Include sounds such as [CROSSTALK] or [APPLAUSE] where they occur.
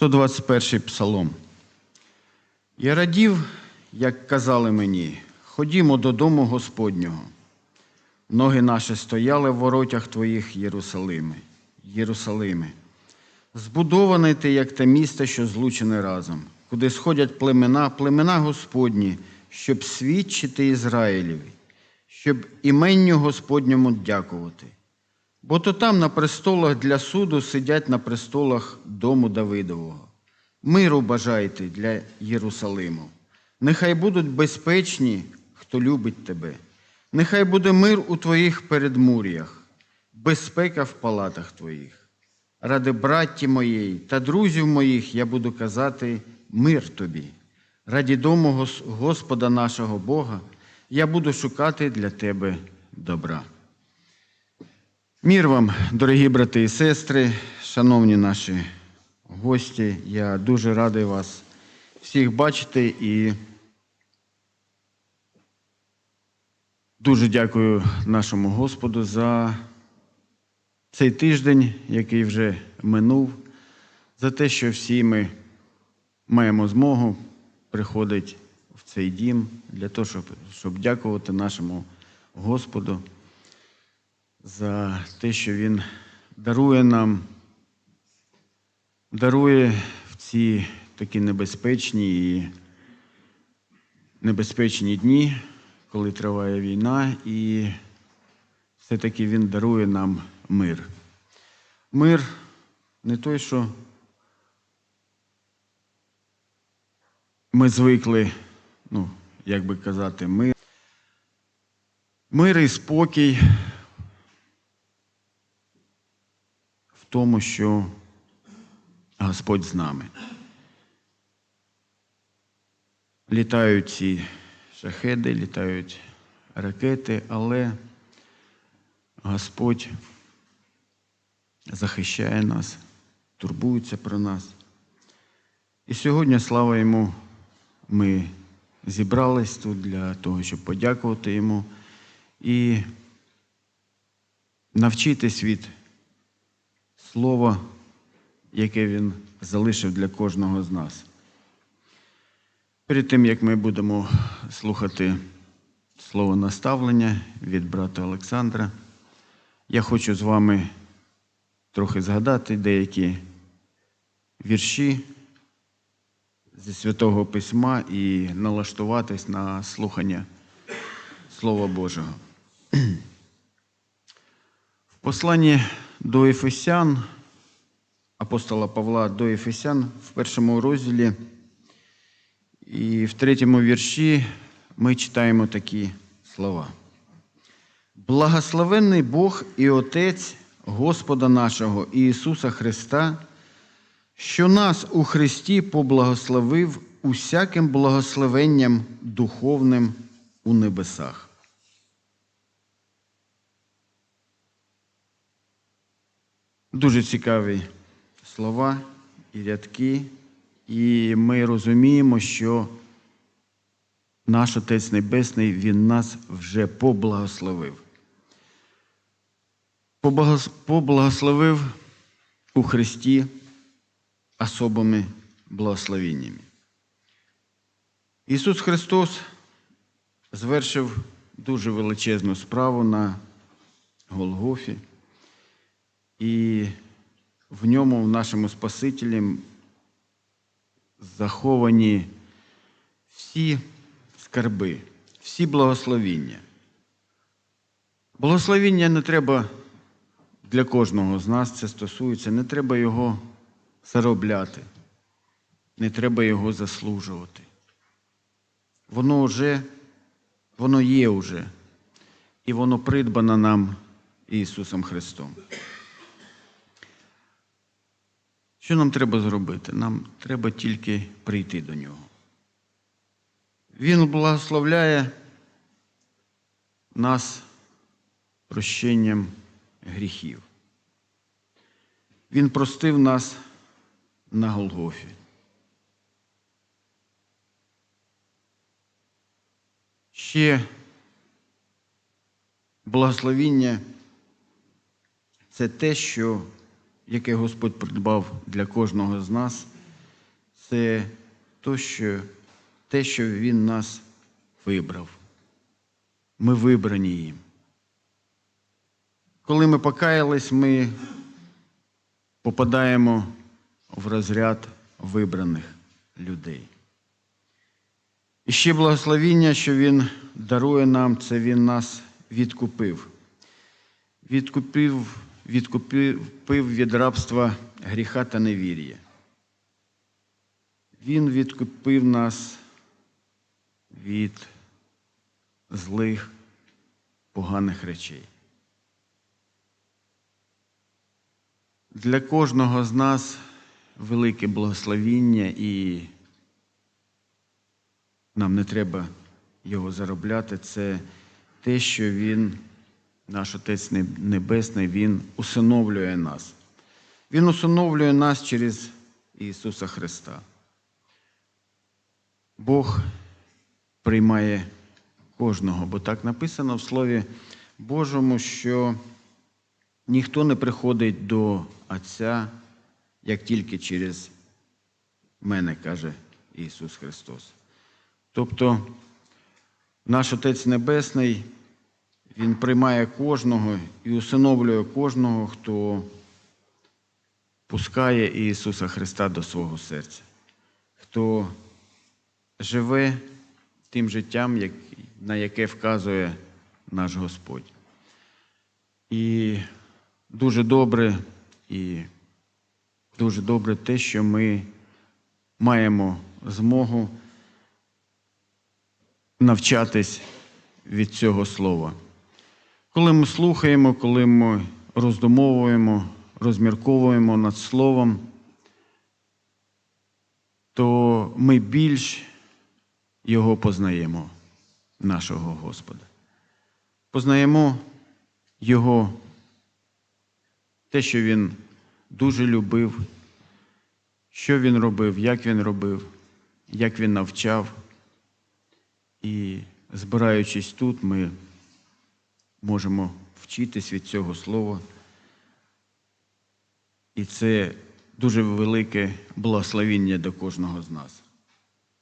121 псалом. Я радів, як казали мені, ходімо додому Господнього. Ноги наші стояли в воротях Твоїх Єрусалими. Єрусалиме. Збудований ти, як те місто, що злучене разом, куди сходять племена, племена Господні, щоб свідчити Ізраїлеві, щоб іменню Господньому дякувати. Бо то там на престолах для суду сидять на престолах дому Давидового. Миру бажайте для Єрусалиму. Нехай будуть безпечні, хто любить тебе. Нехай буде мир у твоїх передмур'ях, безпека в палатах твоїх. Ради братті моєї та друзів моїх я буду казати мир тобі. Раді дому Господа нашого Бога я буду шукати для тебе добра. Мір вам, дорогі брати і сестри, шановні наші гості, я дуже радий вас всіх бачити і дуже дякую нашому Господу за цей тиждень, який вже минув, за те, що всі ми маємо змогу приходити в цей дім для того, щоб, щоб дякувати нашому Господу за те, що Він дарує нам, дарує в ці такі небезпечні і небезпечні дні, коли триває війна, і все-таки Він дарує нам мир. Мир не той, що ми звикли, ну, як би казати, мир. Мир і спокій в тому, що Господь з нами. Літають ці шахеди, літають ракети, але Господь захищає нас, турбується про нас. І сьогодні, слава йому, ми зібрались тут для того, щоб подякувати йому і навчитись від слова, яке він залишив для кожного з нас. Перед тим, як ми будемо слухати слово наставлення від брата Олександра, я хочу з вами трохи згадати деякі вірші зі Святого Письма і налаштуватись на слухання Слова Божого. [CLEARS THROAT] В посланні до Ефесян, апостола Павла до Ефесян в першому розділі і в третьому вірші ми читаємо такі слова. Благословенний Бог і Отець Господа нашого Ісуса Христа, що нас у Христі поблагословив усяким благословенням духовним у небесах. Дуже цікаві слова і рядки, і ми розуміємо, що наш Отець Небесний, Він нас вже поблагословив. Поблагословив у Христі особими благословеннями. Ісус Христос звершив дуже величезну справу на Голгофі, і в ньому, в нашому Спасителі, заховані всі скарби, всі благословіння. Благословіння не треба для кожного з нас, це стосується, не треба його заробляти, не треба його заслужувати. Воно вже, воно є вже, і воно придбано нам Ісусом Христом. Що нам треба зробити? Нам треба тільки прийти до Нього. Він благословляє нас прощенням гріхів. Він простив нас на Голгофі. Ще благословіння це те, що, яке Господь придбав для кожного з нас це то, що, те, що Він нас вибрав. Ми вибрані їм. Коли ми покаялись, ми попадаємо в розряд вибраних людей. І ще благословіння, що Він дарує нам, це Він нас відкупив. Відкупив, відкупив від рабства гріха та невір'я. Він відкупив нас від злих, поганих речей. Для кожного з нас велике благословіння, і нам не треба його заробляти. Це те, що Він, наш Отець Небесний, Він усиновлює нас. Він усиновлює нас через Ісуса Христа. Бог приймає кожного, бо так написано в Слові Божому, що ніхто не приходить до Отця, як тільки через мене, каже Ісус Христос. Тобто наш Отець Небесний, Він приймає кожного і усиновлює кожного, хто пускає Ісуса Христа до свого серця, хто живе тим життям, на яке вказує наш Господь. І дуже добре, і дуже добре те, що ми маємо змогу навчатись від цього слова. Коли ми слухаємо, коли ми роздумовуємо, розмірковуємо над словом, то ми більш його познаємо, нашого Господа. Познаємо Його, те, що Він дуже любив, що Він робив, як Він робив, як Він навчав. І збираючись тут, ми можемо вчитись від цього слова. І це дуже велике благословіння до кожного з нас.